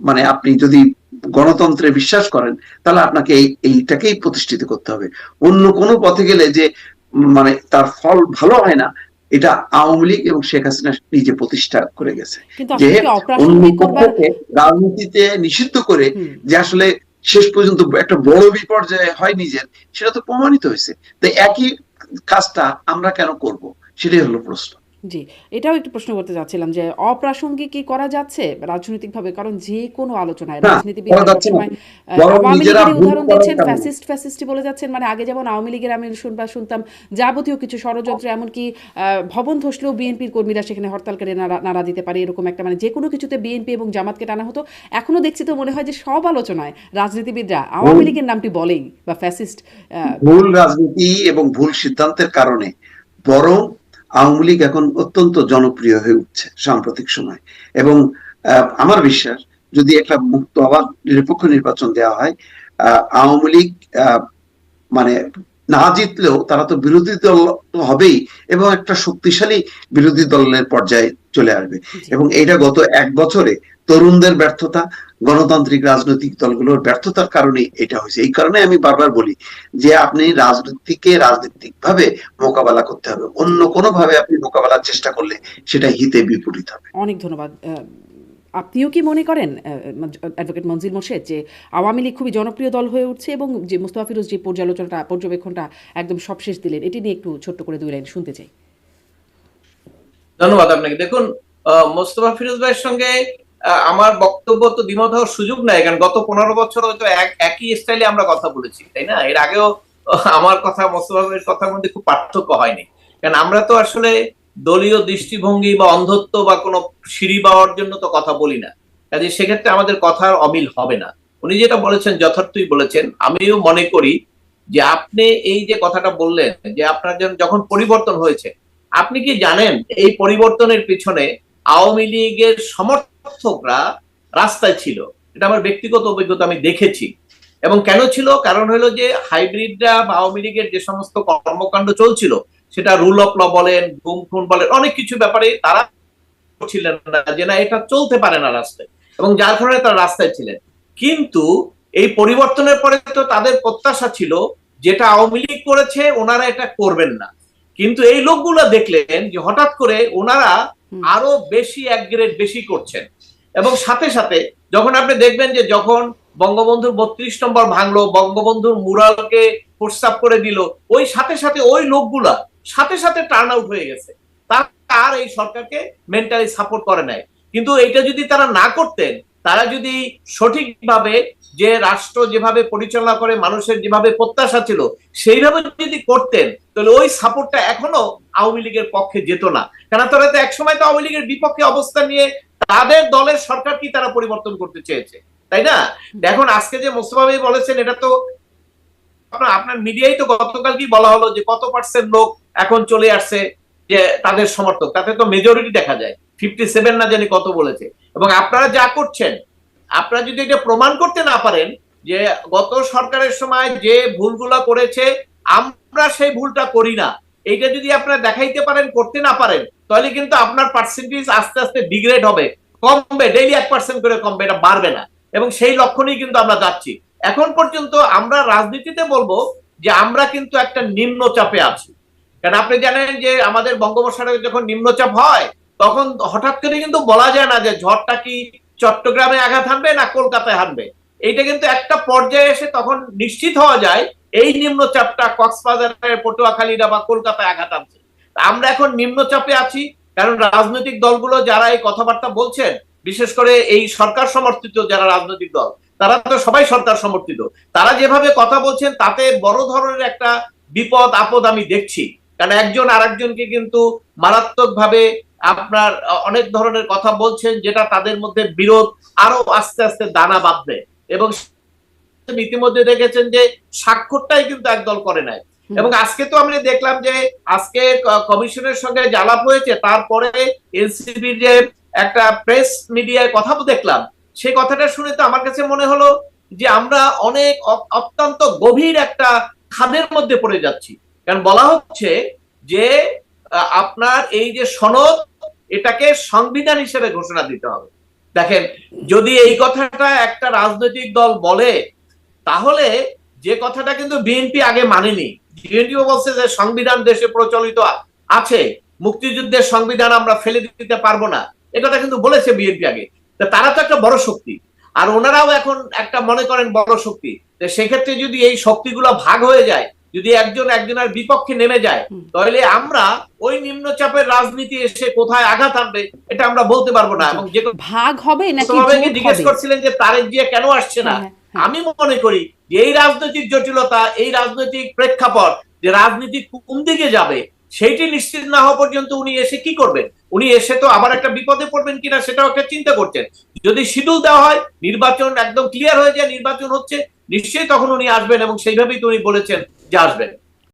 মানে আপনি যদি গণতন্ত্রে বিশ্বাস করেন তাহলে আপনাকে এইটাকেই প্রতিষ্ঠিত করতে হবে। অন্য কোনো পথে গেলে যে মানে তার ফল ভালো হয় না এটা আওয়ামী লীগ এবং শেখ হাসিনা নিজে প্রতিষ্ঠা করে গেছে। যে অন্য পক্ষকে রাজনীতিতে নিষিদ্ধ করে যে আসলে শেষ পর্যন্ত একটা বড় বিপর্যয় হয় নিজের সেটা তো প্রমাণিত হয়েছে। তো একই কাজটা আমরা কেন করব? সেটাই হলো প্রশ্ন। জি এটাও একটু প্রশ্ন করতে যাচ্ছিলাম যে অপ্রাসঙ্গিক কি করা যাচ্ছে রাজনৈতিকভাবে? কারণ যে কোনো আলোচনায় রাজনীতিবিদ করা যাচ্ছে না। সবসময় আওয়ামী লীগের উদাহরণ দিচ্ছেন ফ্যাসিস্ট ফ্যাসিস্টই বলে যাচ্ছেন মানে আগে যেমন আওয়ামী লীগের আমি শুনবা শুনতাম যাবতীয় কিছু ষড়যন্ত্র এমনকি ভবন ধসলেও বিএনপির কর্মীরা সেখানে হরতাল করে নাড়া দিতে পারে এরকম একটা মানে যে কোনো কিছুতে বিএনপি এবং জামাতকে টানা হতো। এখনও দেখছি তো মনে হয় যে সব আলোচনায় রাজনীতিবিদরা আওয়ামী লীগের নামটি বলেই বা ফ্যাসিস্ট ভুল রাজনীতি এবং ভুল সিদ্ধান্তের কারণে বরং আওয়ামী লীগ এখন অত্যন্ত জনপ্রিয় হয়ে উঠছে সাম্প্রতিক সময়। এবং আমার বিশ্বাস যদি একটা মুক্ত আবার নিরপেক্ষ নির্বাচন দেওয়া হয় আওয়ামী লীগ মানে না জিতলেও তারা তো বিরোধী দল তো হবেই এবং একটা শক্তিশালী বিরোধী দলের পর্যায়ে চলে আসবে। এবং এটা গত এক বছরে তরুণদের ব্যর্থতা গণতান্ত্রিক রাজনৈতিক দলগুলোর ব্যর্থতার কারণে এটা হয়েছে। এই কারণে আমি বারবার বলি যে আপনি রাজনীতিকে রাজনৈতিক ভাবে মোকাবেলা করতে হবে। অন্য কোনো ভাবে আপনি মোকাবেলার চেষ্টা করলে সেটা হিতে বিপরীত হবে। অনেক ধন্যবাদ আপনিও কি মনে করেন অ্যাডভোকেট মঞ্জিল মোর্শেদ, যে আওয়ামী লীগ খুবই জনপ্রিয় দল হয়ে উঠছে এবং যে মুস্তফা ফিরোজ যে পর্যালোচনাটা, পর্যবেক্ষণটা একদম সবশেষ দিলেন, এটি নিয়ে একটু ছোট্ট করে দুই লাইন শুনতে চাই। ধন্যবাদ আপনাকে। দেখুন মোস্তফা ফিরোজ ভাইয়ের সঙ্গে আমার বক্তব্য তো দ্বিমত হওয়ার সুযোগ নাই, কারণ গত পনেরো বছর হয়তো এক- একই স্টাইলে আমরা কথা বলেছি, তাই না? এর আগেও আমার কথা, মোস্তফা ভাইয়ের কথার মধ্যে খুব পার্থক্য হয়নি। কারণ আমরা তো আসলে দলীয় দৃষ্টিভঙ্গি বা অন্ধত্ব বা কোনো সিঁড়ি পাওয়ার জন্য তো কথা বলি না। কাজে সেক্ষেত্রে আমাদের কথার অমিল হবে না। উনি যেটা বলেছেন যথার্থই বলেছেন, আমিও মনে করি যে আপনি এই যে কথাটা বললেন, যে আপনার যখন পরিবর্তন হয়েছে, আপনি কি জানেন এই পরিবর্তনের পিছনে আওয়ামী লীগের সমর্থকরা রাস্তায় ছিল? এটা আমার ব্যক্তিগত অভিজ্ঞতা, আমি দেখেছি। এবং কেন ছিল? কারণ হলো যে হাইব্রিডরা বা আওয়ামী লীগের যে সমস্ত কর্মকাণ্ড চলছিল সেটা রুল অফ ল বলেন গুম খুন বলেন অনেক কিছু ব্যাপারে তারা ছিলেন না যে না এটা চলতে পারে না রাস্তায় এবং যার কারণে তারা রাস্তায় ছিলেন। কিন্তু এই পরিবর্তনের পরে তো তাদের প্রত্যাশা ছিল যেটা আওয়ামী লীগ করেছে ওনারা এটা করবেন না। কিন্তু এই লোকগুলো দেখলেন যে হঠাৎ করে ওনারা আরও বেশি এক গ্রেড বেশি করছেন। এবং সাথে সাথে যখন আপনি দেখবেন যে যখন বঙ্গবন্ধুর বত্রিশ নম্বর ভাঙলো বঙ্গবন্ধুর মুরালকে প্রস্তাব করে দিল ওই সাথে সাথে ওই লোকগুলা সাথে সাথে টার্ন আউট হয়ে গেছে। তারা আর এই সরকারকে মেন্টালি সাপোর্ট করে নাই। কিন্তু এটা যদি তারা না করতেন, তারা যদি সঠিকভাবে যে রাষ্ট্র যেভাবে পরিচালনা করে, মানুষের যেভাবে প্রত্যাশা ছিল, সেইভাবে যদি করতেন, তাহলে ওই সাপোর্টটা এখনও আওয়ামী লীগের পক্ষে যেত না। কেন তারা তো একসময় তো আওয়ামী লীগের বিপক্ষে অবস্থান নিয়ে তাদের দলের সরকার কি তারা পরিবর্তন করতে চেয়েছে? তাই না? এখন আজকে যে মোস্তফা ভাই বলেছেন, এটা তো আপনার আপনার মিডিয়ায় তো গতকাল কি বলা হলো যে কত পার্সেন্ট লোক এখন চলে আসছে যে তাদের সমর্থক, তাতে তো মেজরিটি দেখা যায়। ফিফটি সেভেন না জানি কত বলেছে। এবং আপনারা যা করছেন, আপনারা যদি এটা প্রমাণ করতে না পারেন যে গত সরকারের সময় যে ভুলগুলা করেছে, আমরা সেই ভুলটা করি না। এইটা যদি আপনারা দেখাইতে পারেন, করতে না পারেন, তাহলে কিন্তু আপনার পার্সেন্টেজ আস্তে আস্তে ডিগ্রেড হবে। কমবে ডেইলি এক পার্সেন্ট করে কমবে, এটা বাড়বে না। এবং সেই লক্ষণেই কিন্তু আমরা যাচ্ছি। এখন পর্যন্ত আমরা রাজনীতিতে বলব যে আমরা কিন্তু একটা নিম্নচাপে আছি। কারণ আপনি জানেন যে আমাদের বঙ্গোপসাগরে যখন নিম্নচাপ হয়, তখন হঠাৎ করে কিন্তু বলা যায় না যে ঝড়টা কি চট্টগ্রামে আঘাত হানবে না কলকাতায় হানবে। এইটা কিন্তু একটা পর্যায়ে এসে তখন নিশ্চিত হওয়া যায়, এই নিম্নচাপটা কক্সবাজারের পটুয়াখালীরা বা কলকাতায় আঘাত আনছে আমরা এখন নিম্নচাপে আছি, কারণ রাজনৈতিক দলগুলো যারা এই কথাবার্তা বলছেন বিশেষ করে এই সরকার সমর্থিত যারা রাজনৈতিক দল তারা তো সবাই সরকার সমর্থিত। তারা যেভাবে কথা বলছেন তাতে বড় ধরনের একটা বিপদ আপদ আমি দেখছি। কারণ একজন আরেকজনকে কিন্তু মারাত্মক ভাবে আপনার অনেক ধরনের কথা বলছেন যেটা তাদের মধ্যে বিরোধ আরও আস্তে আস্তে দানা বাঁধবে। এবং ইতিমধ্যে দেখেছেন যে স্বাক্ষরটাই কিন্তু একদল করে নাই। এবং আজকে তো আমরা দেখলাম যে আজকে কমিশনের সঙ্গে জালাপ হয়েছে তারপরে এনসিপির যে একটা প্রেস মিডিয়ায় কথা দেখলাম। সেই কথাটা শুনে তো আমার কাছে মনে হলো যে আমরা অনেক অত্যন্ত গভীর একটা খাদের মধ্যে পড়ে যাচ্ছি। কারণ বলা হচ্ছে যে আপনার এই যে সনদ, এটাকে সংবিধান হিসেবে ঘোষণা দিতে হবে। দেখেন, যদি এই কথাটা একটা রাজনৈতিক দল বলে, তাহলে যে কথাটা কিন্তু বিএনপি আগে মানেনি। বিএনপি বলছে যে সংবিধান দেশে প্রচলিত আছে। মুক্তিযুদ্ধের সংবিধান আমরা ফেলে দিতে পারব না। কথা কিন্তু বলেছে বিএনপি আগে। তারা তো একটা বড় শক্তি। আর ওনারাও এখন একটা মনে করেন বড় শক্তি। সেক্ষেত্রে যদি এই শক্তিগুলো ভাগ হয়ে যায় যদি একজন একজনের বিপক্ষে নেমে যায় তাহলে আমরা ওই নিম্নচাপের রাজনীতি এসে কোথায় আঘাত আনবে এটা আমরা বলতে পারব না। এবং যে ভাগ হবে নাকি জিজ্ঞেস করছিলেন যে তারেক জিয়া কেন আসছে না? হ্যাঁ, হ্যাঁ। আমি মনে করি যে এই রাজনৈতিক জটিলতা এই রাজনৈতিক প্রেক্ষাপট যে রাজনীতি কোন দিকে যাবে সেইটি নিশ্চিত না হওয়া পর্যন্ত উনি এসে কি করবেন? উনি এসে তো আবার একটা বিপদে পড়বেন কিনা সেটাও একটা চিন্তা করছেন। যদি শিডিউল দেওয়া হয়, নির্বাচন একদম ক্লিয়ার হয়ে যায়, নির্বাচন হচ্ছে, নিশ্চয়ই তখন উনি আসবেন এবং সেইভাবেই তো উনি বলেছেন যে আসবেন।